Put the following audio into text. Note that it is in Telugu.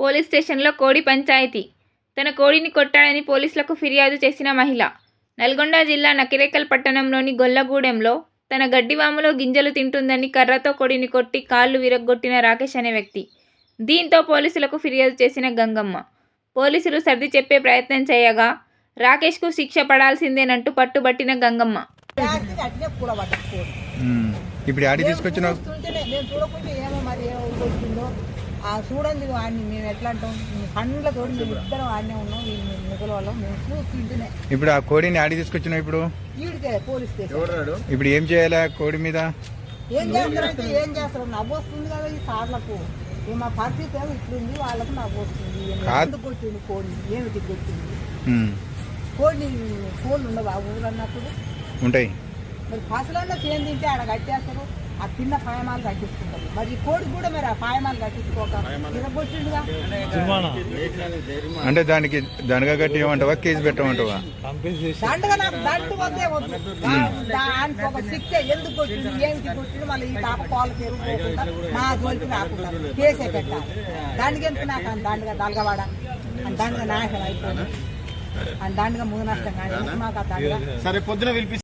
పోలీస్ స్టేషన్లో కోడి పంచాయతీ. తన కోడిని కొట్టాడని పోలీసులకు ఫిర్యాదు చేసిన మహిళ. నల్గొండ జిల్లా నకిరేకల్ పట్టణంలోని గొల్లగూడెంలో తన గడ్డివాములో గింజలు తింటుందని కర్రతో కొడిని కొట్టి కాళ్ళు విరగ్గొట్టిన రాకేష్ అనే వ్యక్తి. దీంతో పోలీసులకు ఫిర్యాదు చేసిన గంగమ్మ. పోలీసులు సర్ది చెప్పే ప్రయత్నం చేయగా రాకేష్కు శిక్ష పడాల్సిందేనంటూ పట్టుబట్టిన గంగమ్మ. ఇప్పుడు ఆడి తీసుకొచ్చినావు? ఆ చూడండి వాడిని మేము ఎట్లా అంటాం? పండ్లతో మేము ఇద్దరం ఆడనే ఉన్నాం ఈ మిగల వాళ్ళం మేము చూస్తుంటేనే. ఇప్పుడు ఆ కోడిని ఆడి తీసుకొచ్చినావు ఇప్పుడు? ఈడికే పోలీస్ స్టేషన్. ఇప్పుడు ఏం చేయాలి కోడి మీద? ఏం చేస్తారంటే ఏం చేస్తారు నవ్వు వస్తుంది కదా ఈ సార్లకు. మా పరిస్థితి ఏమో ఇట్లుంది వాళ్ళకు నవ్వు వస్తుంది. ఎందుకు కొట్టింది కోడి ఏమిటి కొట్టింది. కోడిని కోళ్ళు ఉండవు ఆ ఊరు అన్నప్పుడు ఉంటాయి. మరి పసలన్నా చేయం తింటే ఆడ కట్టేస్తారు. ఆ తిన్న పాయమాలు కట్టించుకుంటారు. మరి ఈ కోడికి కూడా మరి ఆ పాయమాలు కట్టించుకోక అంటే దానికి దండగా కట్టి ఏమంటావా కేసు పెట్టమంటావా దండగా నాకు దండు వద్దే వద్దు. దానికి ఒక శిక్ష ఎందుకు కొట్టిండు కొట్టిండు మళ్ళీ ఈ పాలు పెరుగుకోకుండా మా జోలికి రాకుండా కేసే పెట్టాలి. దానికి ఎందుకు నాకు అంత దండగా దలగవాడ అని దండగా నాశనం అయిపోయింది. దండగా మూడు నష్టం కానీ మాకు ఆ సరే పొద్దున పిలిపి